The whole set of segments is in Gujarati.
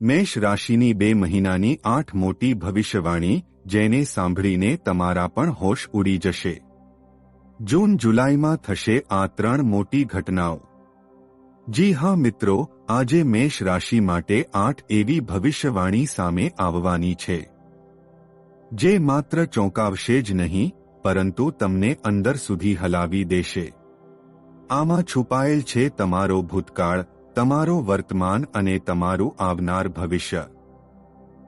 મેષ રાશિની બે મહિનાની આઠ મોટી ભવિષ્યવાણી જેને સાંભળીને તમારા પણ હોશ ઉડી જશે. જૂન જુલાઈમાં થશે આ ત્રણ મોટી ઘટનાઓ. જી હા મિત્રો, આજે મેષ રાશિ માટે આઠ એવી ભવિષ્યવાણી સામે આવવાની છે. જે માત્ર ચોંકાવશે જ નહીં, પરંતુ તમને અંદર સુધી હલાવી દેશે. આમાં છુપાયેલ છે તમારો ભૂતકાળ તમારો વર્તમાન અને તમારું આવનાર ભવિષ્ય.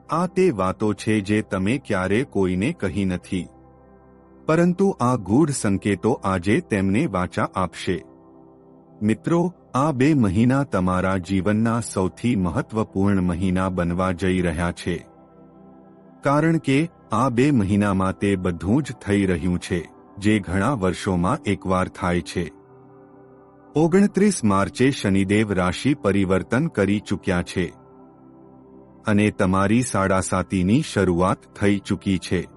આ તે વાતો છે જે તમે ક્યારે કોઈને કહી નથી. પરંતુ આ ગૂઢ સંકેતો આજે તેમને વાચા આપશે. મિત્રો, આ બે મહિના તમારા જીવનના સૌથી મહત્વપૂર્ણ મહિના બનવા જઈ રહ્યા છે. કારણ કે, આ બે મહિનામાં તે બધું જ થઈ રહ્યું છે, જે ઘણા વર્ષોમાં એકવાર થાય છે. ઓગણત્રીસ માર્ચે શનિદેવ રાશિ પરિવર્તન કરી ચૂક્યા છે. અને તમારી સાડાસાતીની શરૂઆત થઈ ચૂકી છે.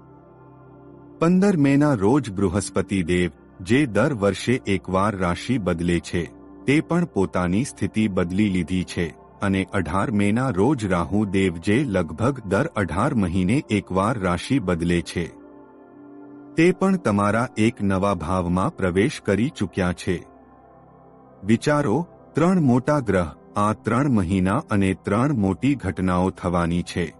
પંદર મેના રોજ બૃહસ્પતિ દેવ, જે દર વર્ષે એકવાર રાશિ બદલે છે, તે પણ પોતાની સ્થિતિ બદલી લીધી છે. અને અઢાર મેના રોજ રાહુ દેવ, જે લગભગ દર અઢાર મહિને એકવાર રાશિ બદલે છે. તે પણ તમારા એક નવા ભાવમાં પ્રવેશ કરી ચૂક્યા છે. વિચારો, ત્રણ મોટા ગ્રહ, આ ત્રણ મહિના અને ત્રણ મોટી ઘટનાઓ થવાની છે.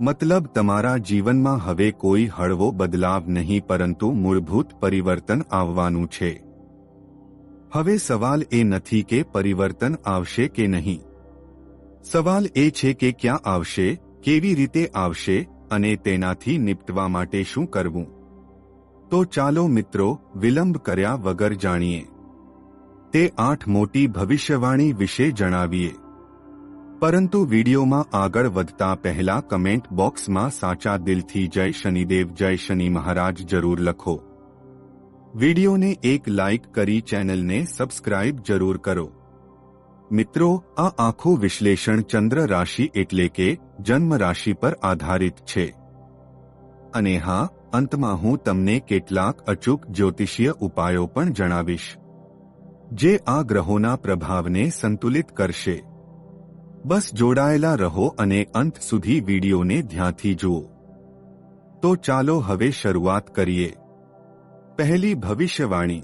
મતલબ તમારા જીવનમાં હવે કોઈ હળવો બદલાવ નહીં, પરંતુ મૂળભૂત પરિવર્તન આવવાનું છે. હવે સવાલ એ નથી કે પરિવર્તન આવશે કે નહીં. સવાલ એ છે કે ક્યાં આવશે, કેવી રીતે આવશે, અને તેનાથી નિપટવા માટે શું કરવું. તો ચાલો મિત્રો, વિલંબ કર્યા વગર જાણીએ. તે આઠ મોટી ભવિષ્યવાણી વિશે જણાવીએ. પરંતુ વિડીયોમાં આગળ વધતા પહેલા કમેન્ટ બોક્સમાં સાચા દિલથી જય શનિદેવ, જય શનિ મહારાજ જરૂર લખો. વિડીયોને એક લાઇક કરી ચેનલને સબસ્ક્રાઇબ જરૂર કરો. મિત્રો, આ આખું વિશ્લેષણ ચંદ્ર રાશિ એટલે કે જન્મ રાશિ પર આધારિત છે. અને હા, અંતમાં હું તમને કેટલાક અચૂક જ્યોતિષીય ઉપાયો પણ જણાવીશ. જે આ ગ્રહોના પ્રભાવને સંતુલિત કરશે. બસ જોડાયેલા રહો અને અંત સુધી વિડીયોને ધ્યાનથી જુઓ. તો ચાલો હવે શરૂઆત કરીએ. પહેલી ભવિષ્યવાણી.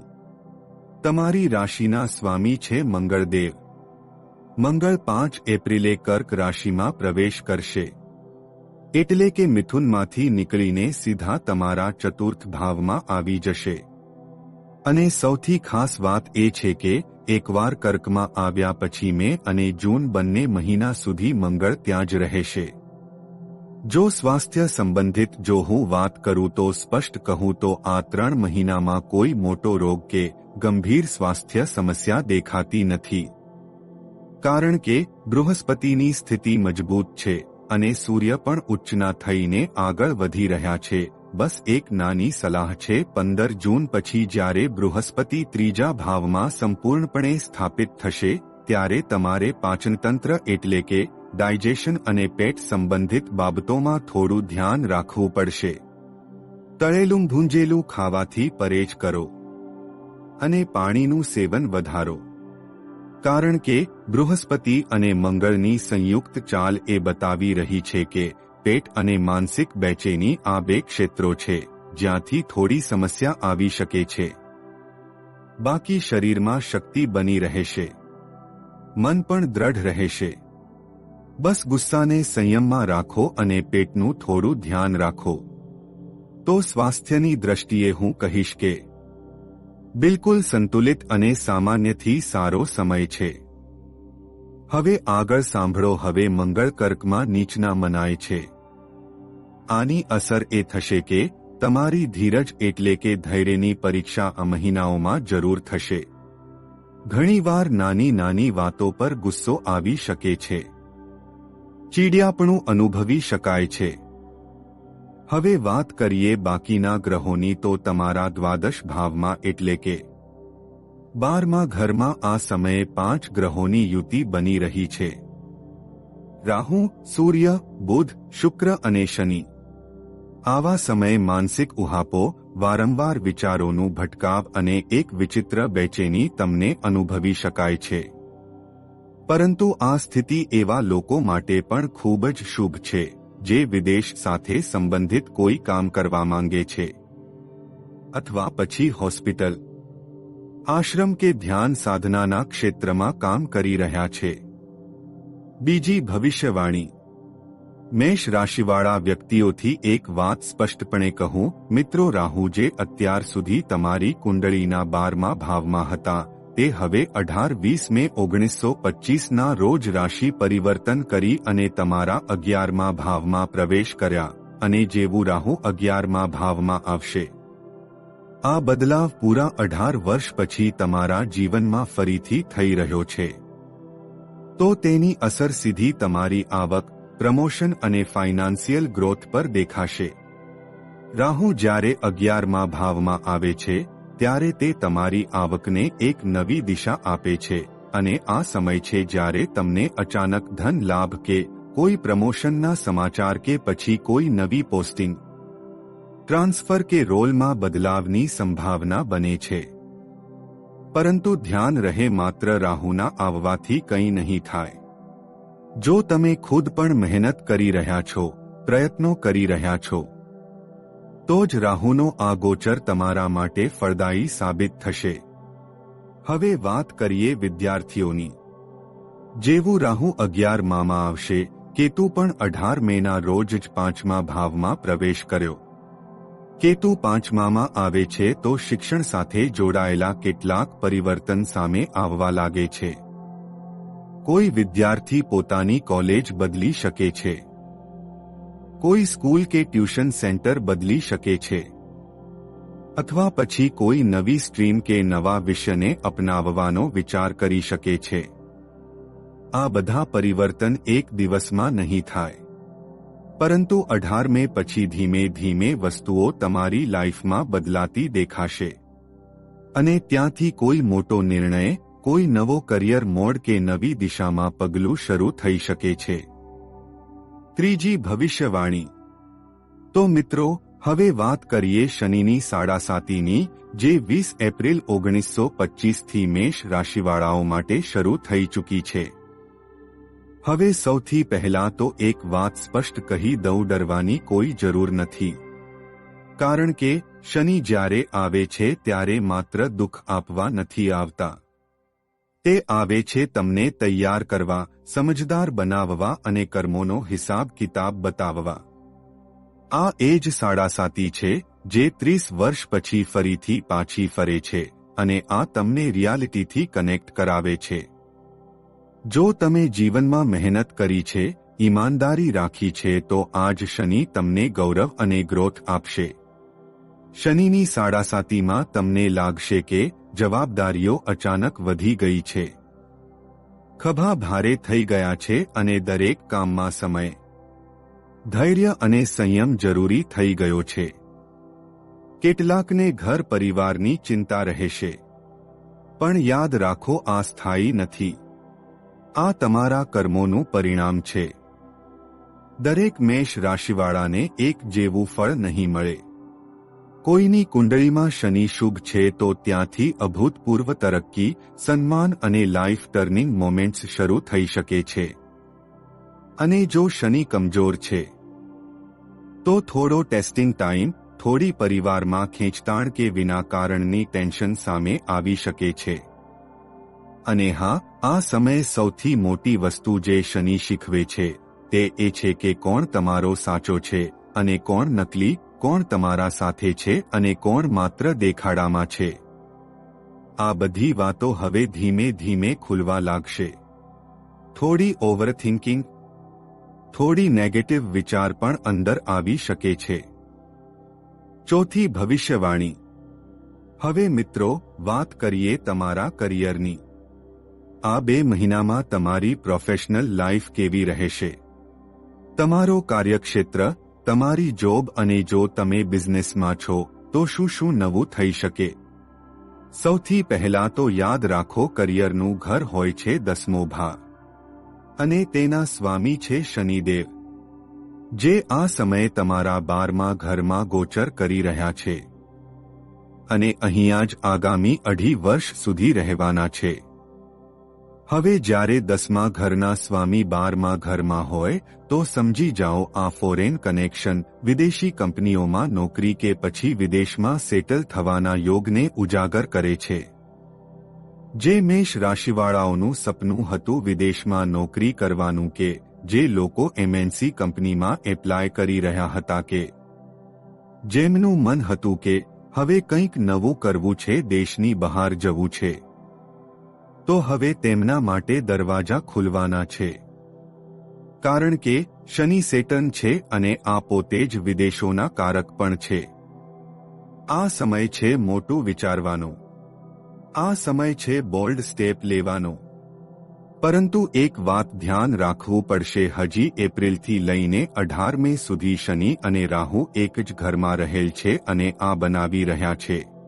તમારી રાશિના સ્વામી છે મંગળદેવ. મંગળ પાંચ એપ્રિલે કર્ક રાશિમાં પ્રવેશ કરશે. એટલે કે મિથુનમાંથી નીકળીને સીધા તમારા ચતુર્થ ભાવમાં આવી જશે. અને સૌથી ખાસ વાત એ છે કે, એકવાર કર્કમાં આવ્યા પછી મે અને જૂન બંને મહિના સુધી મંગળ ત્યાં જ રહેશે. જો સ્વાસ્થ્ય સંબંધિત જો હું વાત કરું તો સ્પષ્ટ કહું તો આ ત્રણ મહિનામાં કોઈ મોટો રોગ કે ગંભીર સ્વાસ્થ્ય સમસ્યા દેખાતી નથી. કારણ કે, બૃહસ્પતિની સ્થિતિ મજબૂત છે અને સૂર્ય પણ ઉચ્ચના થઈને આગળ વધી રહ્યા છે. બસ એક નાની સલાહ છે, પંદર જૂન પછી જ્યારે બૃહસ્પતિ ત્રીજા ભાવમાં સંપૂર્ણપણે સ્થાપિત થશે, ત્યારે તમારે પાચનતંત્ર એટલે કે ડાયજેશન અને પેટ સંબંધિત બાબતોમાં થોડું ધ્યાન રાખવું પડશે. તળેલું ભૂંજેલું ખાવાથી પરેજ કરો. અને પાણીનું સેવન વધારો. કારણ કે બૃહસ્પતિ અને મંગળની સંયુક્ત ચાલ એ બતાવી રહી છે કે પેટ અને માનસિક બેચેની આ બે ક્ષેત્રો છે, જ્યાંથી થોડી સમસ્યા આવી શકે છે. બાકી શરીરમાં શક્તિ બની રહેશે. મન પણ દ્રઢ રહેશે. બસ ગુસ્સાને સંયમમાં રાખો અને પેટનું થોડું ધ્યાન રાખો. તો સ્વાસ્થ્યની દ્રષ્ટિએ હું કહીશ કે, બિલકુલ સંતુલિત અને સામાન્યથી સારો સમય છે. હવે આગળ સાંભળો, હવે મંગળ કર્કમાં નીચના મનાય છે. આની અસર એ થશે કે તમારી ધીરજ એટલે કે ધૈર્યની પરીક્ષા આ મહિનાઓમાં જરૂર થશે. ઘણીવાર નાની નાની વાતો પર ગુસ્સો આવી શકે છે. ચીડિયાપણું અનુભવી શકાય છે. હવે વાત કરીએ બાકીના ગ્રહોની તો તમારા દ્વાદશ ભાવમાં એટલે કે બારમા ઘરમાં આ સમયે પાંચ ગ્રહોની યુતિ બની રહી છે. રાહુ, સૂર્ય, બુધ, શુક્ર અને શનિ. આવા સમયે માનસિક ઉહાપો, વારંવાર વિચારોનું ભટકાવ અને એક વિચિત્ર બેચેની તમને અનુભવી શકાય છે. પરંતુ આ સ્થિતિ એવા લોકો માટે પણ ખૂબ જ શુભ છે, જે વિદેશ સાથે સંબંધિત કોઈ કામ કરવા માંગે છે. અથવા પછી હોસ્પિટલ. આશ્રમ કે ધ્યાન સાધનાના ક્ષેત્રમાં કામ કરી રહ્યા છે. બીજી ભવિષ્યવાણી. મેષ રાશિવાળા વ્યક્તિઓથી એક વાત સ્પષ્ટપણે કહું, મિત્રો રાહુ જે અત્યાર સુધી તમારી કુંડળીના બારમા ભાવમાં હતા, તે હવે અઢાર વીસ મે ઓગણીસો પચીસના રોજ રાશિ પરિવર્તન કરી અને તમારા અગિયારમા ભાવમાં પ્રવેશ કર્યા, અને જેવું રાહુ અગિયારમા ભાવમાં આવશે. આ બદલાવ પૂરા અઢાર વર્ષ પછી તમારા જીવનમાં ફરીથી થઈ રહ્યો છે. તો તેની અસર સીધી તમારી આવક પ્રમોશન અને ફાઇનાન્સિયલ ગ્રોથ પર દેખાશે. રાહુ જ્યારે અગિયારમા ભાવમાં આવે છે, ત્યારે તે તમારી આવકને એક નવી દિશા આપે છે અને આ સમય છે જ્યારે તમને અચાનક ધન લાભ કે કોઈ પ્રમોશનના સમાચાર કે પછી કોઈ નવી પોસ્ટિંગ, ટ્રાન્સફર કે રોલમાં બદલાવની સંભાવના બને છે. પરંતુ ધ્યાન રહે માત્ર રાહુના આવવાથી કંઈ નહીં થાય. જો તમે ખુદ પણ મહેનત કરી રહ્યા છો, પ્રયત્નો કરી રહ્યા છો, તો જ રાહુનો આ ગોચર તમારા માટે ફળદાયી સાબિત થશે. હવે વાત કરીએ વિદ્યાર્થીઓની. જેવું રાહુ અગિયાર મામાં આવશે, કેતુ પણ અઢાર મેના રોજ જ પાંચમા ભાવમાં પ્રવેશ કર્યો. કેતુ પાંચમામાં આવે છે તો શિક્ષણ સાથે જોડાયેલા કેટલાક પરિવર્તન સામે આવવા લાગે છે. કોઈ વિદ્યાર્થી પોતાની કોલેજ બદલી શકે છે. કોઈ સ્કૂલ કે ટ્યુશન સેન્ટર બદલી શકે છે. અથવા પછી કોઈ નવી સ્ટ્રીમ કે નવા વિષયને અપનાવવાનો વિચાર કરી શકે છે. આ બધા પરિવર્તન એક દિવસમાં નહીં થાય. પરંતુ અઢાર મે પછી ધીમે ધીમે વસ્તુઓ તમારી લાઈફમાં બદલાતી દેખાશે. અને ત્યાંથી કોઈ મોટો નિર્ણય કોઈ નવો કરિયર મોડ કે નવી દિશામાં પગલું શરૂ થઈ શકે છે. ત્રીજી, ભવિષ્યવાણી. તો મિત્રો, હવે વાત કરીએ શનિની સાડાસાતીની, જે વીસ એપ્રિલ ઓગણીસો પચીસથી મેષ રાશિવાળાઓ માટે શરૂ થઈ ચૂકી છે. હવે સૌથી પહેલા તો એક વાત સ્પષ્ટ કહી દઉં, ડરવાની કોઈ જરૂર નથી. કારણ કે, શનિ જ્યારે આવે છે, ત્યારે માત્ર દુઃખ આપવા નથી આવતા. તે આવે છે તમને તૈયાર કરવા, સમજદાર બનાવવા અને કર્મોનો હિસાબ કિતાબ બતાવવા. આ એ જ સાડાસાતી છે, જે ત્રીસ વર્ષ પછી ફરીથી પાછી ફરે છે અને આ તમને રિયાલિટીથી કનેક્ટ કરાવે છે. જો તમે જીવનમાં મહેનત કરી છે, ઈમાનદારી રાખી છે તો આજ શનિ તમને ગૌરવ અને ગ્રોથ આપશે. શનિની સાડાસાતીમાં તમને લાગશે કે જવાબદારીઓ અચાનક વધી ગઈ છે. ખભા ભારે થઈ ગયા છે અને દરેક કામમાં સમય, ધૈર્ય અને સંયમ જરૂરી થઈ ગયો છે. કેટલાકને ઘર પરિવારની ચિંતા રહેશે. પણ યાદ રાખો આ સ્થાયી નથી. આ તમારા કર્મોનું પરિણામ છે. દરેક મેષ રાશિવાળાને એક જેવું ફળ નહીં મળે. કોઈની કુંડળીમાં શનિ શુભ છે તો ત્યાંથી અભૂતપૂર્વ તરક્કી, સન્માન અને લાઈફ ટર્નિંગ મોમેન્ટ્સ શરૂ થઈ શકે છે. અને જો શનિ કમજોર છે, તો થોડો ટેસ્ટિંગ ટાઈમ, થોડી પરિવારમાં ખેંચતાણ કે વિના કારણની ટેન્શન સામે આવી શકે છે. અને હા, આ સમયે સૌથી મોટી વસ્તુ જે શનિ શીખવે છે, તે એ છે કે કોણ તમારો સાચો છે, અને કોણ નકલી કોણ તમારા સાથે છે અને કોણ માત્ર દેખાડામાં છે? આ બધી વાતો હવે ધીમે ધીમે ખુલવા લાગશે. થોડી ઓવરથિંકિંગ, થોડી નેગેટિવ વિચાર પણ અંદર આવી શકે છે. ચોથી ભવિષ્યવાણી. હવે મિત્રો, વાત કરીએ તમારા કરિયરની. આ બે મહિનામાં તમારી પ્રોફેશનલ લાઈફ કેવી રહેશે? તમારો કાર્યક્ષેત્ર તમારી જોબ અને જો તમે બિઝનેસમાં છો, તો શું શું નવું થઈ શકે? સૌથી પહેલા તો યાદ રાખો કરિયરનું ઘર હોય છે દસમો ભાગ. અને તેના સ્વામી છે શનિદેવ. જે આ સમયે તમારા બારમા ઘરમાં ગોચર કરી રહ્યા છે. અને અહીંયા જ આગામી અઢી વર્ષ સુધી રહેવાના છે. હવે જ્યારે દસમા ઘરના સ્વામી બારમા ઘરમાં હોય, તો સમજી જાઓ આ ફોરેન કનેક્શન વિદેશી કંપનીઓમાં નોકરી કે પછી વિદેશમાં સેટલ થવાના યોગને ઉજાગર કરે છે. જે મેષ રાશિવાળાઓનું સપનું હતું વિદેશમાં નોકરી કરવાનું કે, જે લોકો એમએનસી કંપનીમાં એપ્લાય કરી રહ્યા હતા કે, જેમનું મન હતું કે, હવે કંઈક નવું કરવું છે, દેશની બહાર જવું છે. તો હવે તેમના માટે દરવાજા ખુલવાના છે. કારણ કે શનિ સેટન છે અને આ પોતે જ વિદેશોના કારક પણ છે. આ સમય છે મોટું વિચારવાનો. આ સમય છે બોલ્ડ સ્ટેપ લેવાનો. પરંતુ એક વાત ધ્યાન રાખવું પડશે હજી એપ્રિલથી લઈને અઢાર મે સુધી શનિ અને રાહુ એક જ ઘરમાં રહેલ છે અને આ બનાવી રહ્યા છે.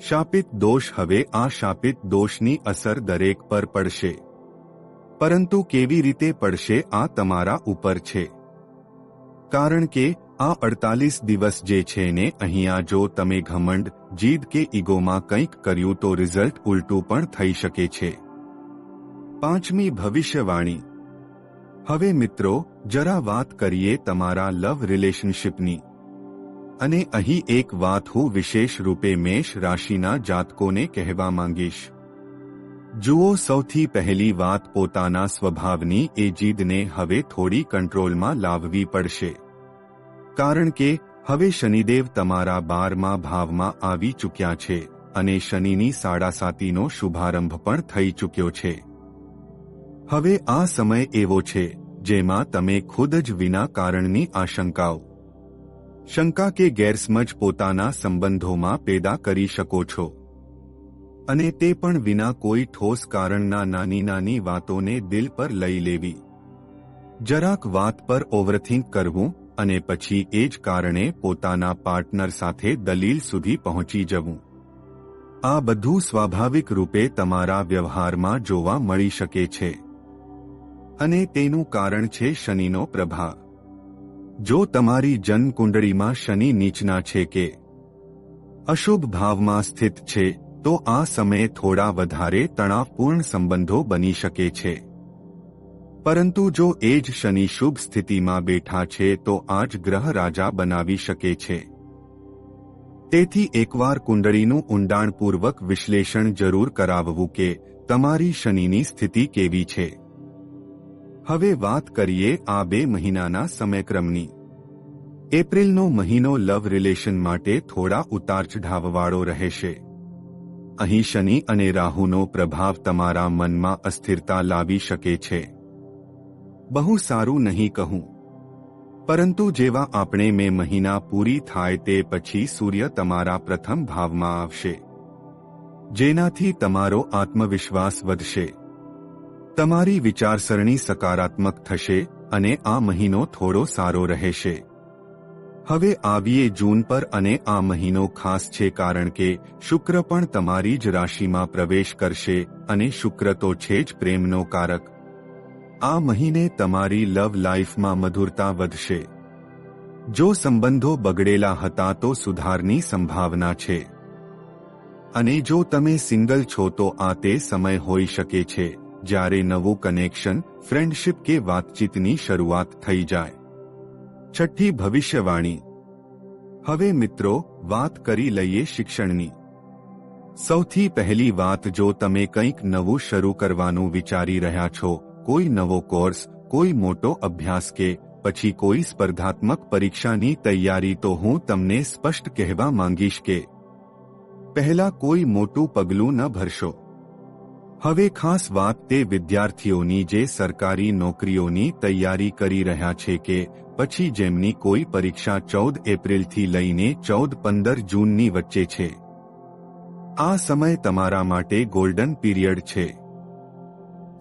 શાપિત દોષ હવે આ શાપિત દોષની અસર દરેક પર પડશે. પરંતુ કેવી રીતે પડશે આ તમારા ઉપર છે. કારણ કે આ અડતાલીસ દિવસ જે છે ને અહીંયા જો તમે ઘમંડ, જીદ કે ઈગોમાં કંઈક કર્યું તો રિઝલ્ટ ઉલટું પણ થઈ શકે છે. પાંચમી ભવિષ્યવાણી. હવે મિત્રો, જરા વાત કરીએ તમારા લવ રિલેશનશિપની. અને અહીં એક વાત હું વિશેષ રૂપે મેષ રાશિના જાતકોને કહેવા માંગીશ. જુઓ, સૌથી પહેલી વાત પોતાના સ્વભાવની એ જીદને હવે થોડી કંટ્રોલમાં લાવવી પડશે. કારણ કે, હવે શનિદેવ તમારા બારમા ભાવમાં આવી ચૂક્યા છે અને શનિની સાડાસાતીનો શુભારંભ પણ થઈ ચૂક્યો છે. હવે આ સમય એવો છે, જેમાં તમે ખુદ જ વિના કારણની આશંકાઓ શંકા કે ગેરસમજ પોતાના સંબંધોમાં પેદા કરી શકો છો. અને તે પણ વિના કોઈ ઠોસ કારણના નાની નાની વાતોને દિલ પર લઈ લેવી. જરાક વાત પર ઓવરથિંક કરવું અને પછી એ જ કારણે પોતાના પાર્ટનર સાથે દલીલ સુધી પહોંચી જવું. આ બધું સ્વાભાવિક રૂપે તમારા વ્યવહારમાં જોવા મળી શકે છે. અને તેનું કારણ છે શનિનો પ્રભાવ. જો તમારી જન્મકુંડળીમાં શનિ નીચના છે કે અશુભ ભાવમાં સ્થિત છે, તો આ સમયે થોડા વધારે તણાવપૂર્ણ સંબંધો બની શકે છે. પરંતુ જો એ જ શનિ શુભ સ્થિતિમાં બેઠા છે, તો આ જ ગ્રહ રાજા બનાવી શકે છે. તેથી એકવાર કુંડળીનું ઊંડાણપૂર્વક વિશ્લેષણ જરૂર કરાવવું કે તમારી શનિની સ્થિતિ કેવી છે. હવે વાત કરીએ આ બે મહિનાના સમયક્રમની. એપ્રિલનો મહિનો લવ રિલેશન માટે થોડા ઉતાર ચઢાવવાળો રહેશે. અહીં શનિ અને રાહુનો પ્રભાવ તમારા મનમાં અસ્થિરતા લાવી શકે છે. બહુ સારું નહીં કહું. પરંતુ જેવા આપણે મે મહિના પૂરી થાય તે પછી સૂર્ય તમારા પ્રથમ ભાવમાં આવશે. જેનાથી તમારો આત્મવિશ્વાસ વધશે. તમારી વિચારસરણી સકારાત્મક થશે અને આ મહિનો થોડો સારો રહેશે. હવે આવીએ જૂન પર અને આ મહિનો ખાસ છે કારણ કે શુક્ર પણ તમારી જ રાશિમાં પ્રવેશ કરશે અને શુક્ર તો છે જ પ્રેમનો કારક. આ મહિને તમારી લવ લાઈફમાં મધુરતા વધશે. જો સંબંધો બગડેલા હતા તો સુધારની સંભાવના છે. અને જો તમે સિંગલ છો તો આ તે સમય હોઈ શકે છે. જ્યારે નવું કનેક્શન ફ્રેન્ડશિપ કે વાતચીતની શરૂઆત થઈ જાય છઠ્ઠી ભવિષ્યવાણી હવે મિત્રો વાત કરી લઈએ શિક્ષણની સૌથી પહેલી વાત જો તમે કંઈક નવું શરૂ કરવાનું વિચારી રહ્યા છો કોઈ નવો કોર્સ કોઈ મોટો અભ્યાસ કે પછી કોઈ સ્પર્ધાત્મક પરીક્ષાની તૈયારી તો હું તમને સ્પષ્ટ કહેવા માંગીશ કે પહેલા કોઈ મોટું પગલું ન ભરશો હવે ખાસ વાત તે વિદ્યાર્થીઓની જે સરકારી નોકરીઓની તૈયારી કરી રહ્યા છે કે પછી જેમની કોઈ પરીક્ષા ચૌદ એપ્રિલથી લઈને ચૌદ પંદર જૂનની વચ્ચે છે. આ સમય તમારા માટે ગોલ્ડન પીરિયડ છે.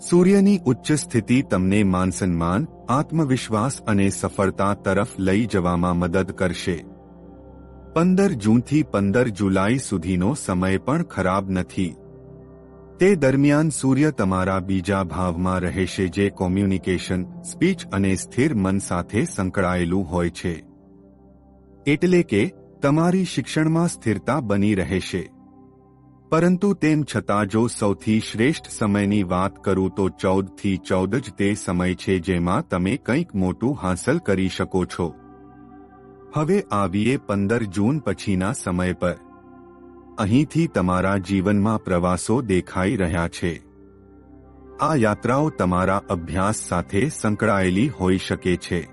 સૂર્યની ઉચ્ચ સ્થિતિ તમને માનસન્માન, આત્મવિશ્વાસ અને સફળતા તરફ લઈ જવામાં મદદ કરશે. પંદર જૂનથી પંદર જુલાઈ સુધીનો સમય પણ ખરાબ નથી. તે દરમિયાન સૂર્ય તમારા બીજા ભાવમાં રહેશે જે કોમ્યુનિકેશન, સ્પીચ અને સ્થિર મન સાથે સંકળાયેલું હોય છે. એટલે કે, તમારી શિક્ષણમાં સ્થિરતા બની રહેશે. પરંતુ તેમ છતાં જો સૌથી શ્રેષ્ઠ સમયની વાત કરું તો ચૌદથી ચૌદ જ તે સમય છે જેમાં તમે કંઈક મોટું હાંસલ કરી શકો છો. હવે આવીએ પંદર જૂન પછીના સમય પર. અહીંથી તમારા જીવનમાં પ્રવાસો દેખાઈ રહ્યા છે. આ યાત્રાઓ તમારા અભ્યાસ સાથે સંકળાયેલી હોઈ શકે છે.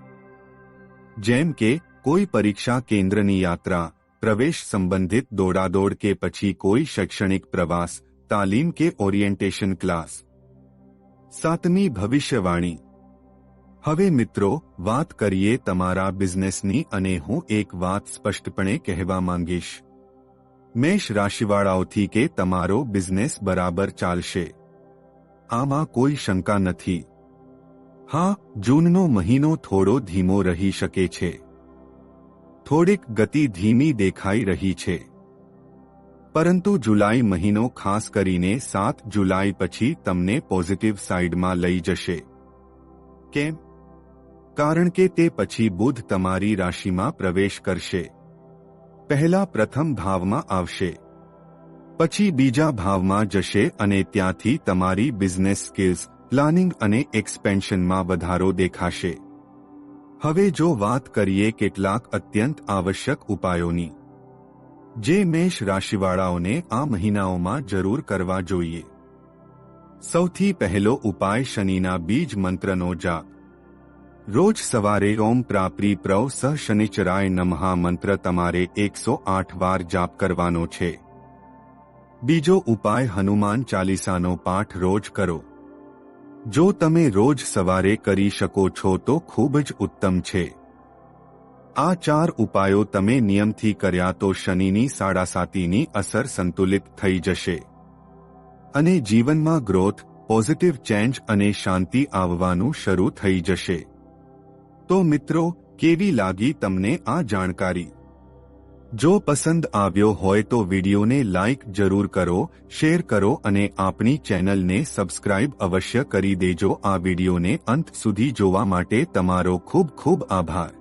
જેમ કે, કોઈ પરીક્ષા કેન્દ્રની યાત્રા, પ્રવેશ સંબંધિત દોડાદોડ કે પછી કોઈ શૈક્ષણિક પ્રવાસ, તાલીમ કે ઓરિએન્ટેશન ક્લાસ. સાતમી ભવિષ્યવાણી. હવે મિત્રો, વાત કરીએ તમારા બિઝનેસની અને હું એક વાત સ્પષ્ટપણે કહેવા માંગીશ. મેષ રાશિવાળાઓથી કે તમારો બિઝનેસ બરાબર ચાલશે. આમાં કોઈ શંકા નથી. હા, જૂનનો મહિનો થોડો ધીમો રહી શકે છે. થોડીક ગતિ ધીમી દેખાઈ રહી છે. પરંતુ જુલાઈ મહિનો ખાસ કરીને સાત જુલાઈ પછી તમને પોઝિટિવ સાઇડમાં લઈ જશે. કેમ? કારણ કે તે પછી બુધ તમારી રાશિમાં પ્રવેશ કરશે. પહેલા પ્રથમ ભાવમાં આવશે. પછી બીજા ભાવમાં જશે અને ત્યાંથી તમારી બિઝનેસ સ્કિલ્સ, પ્લાનિંગ અને એક્સપેન્શનમાં વધારો દેખાશે. હવે જો વાત કરીએ કેટલાક અત્યંત આવશ્યક ઉપાયોની. જે મેષ રાશિવાળાઓને આ મહિનાઓમાં જરૂર કરવા જોઈએ. સૌથી પહેલો ઉપાય શનિના બીજ મંત્રનો જાપ. રોજ સવારે ઓમ પ્રાપ્રી પ્રવ સ શનિચરાય નમહા મંત્ર તમારે એકસો આઠ વાર જાપ કરવાનો છે. બીજો ઉપાય હનુમાન ચાલીસાનો પાઠ રોજ કરો. જો તમે રોજ સવારે કરી શકો છો તો ખૂબ જ ઉત્તમ છે. આ ચાર ઉપાયો તમે નિયમથી કર્યા તો શનિની સાડાસાતીની અસર સંતુલિત થઈ જશે. અને જીવનમાં ગ્રોથ પોઝિટિવ ચેન્જ અને શાંતિ આવવાનું શરૂ થઈ જશે. તો મિત્રો, કેવી લાગી તમને આ જાણકારી? જો પસંદ આવ્યો હોય તો વિડીયોને લાઇક જરૂર કરો, શેર કરો અને આપણી ચેનલને સબસ્ક્રાઇબ અવશ્ય કરી દેજો. આ વિડીયોને અંત સુધી જોવા માટે તમારો ખૂબ ખૂબ આભાર.